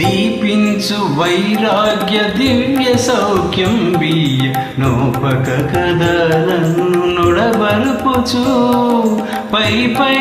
దీపించు వైరాగ్య దివ్య సౌఖ్యం బియ్య నోపక కదలను నుడబరుపుచు. పై పై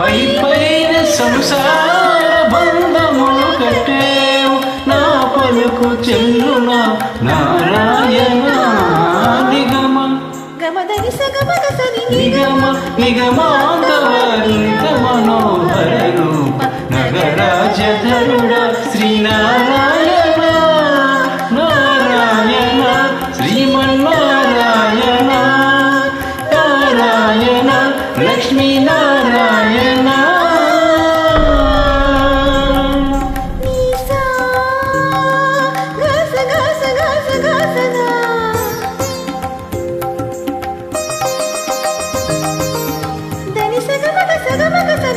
పై పైని సంసార బంధముల కట్టేవు. నా పలుకు చెల్లున నారాయణ పై పైన సంసార బంధములు కట్టేవు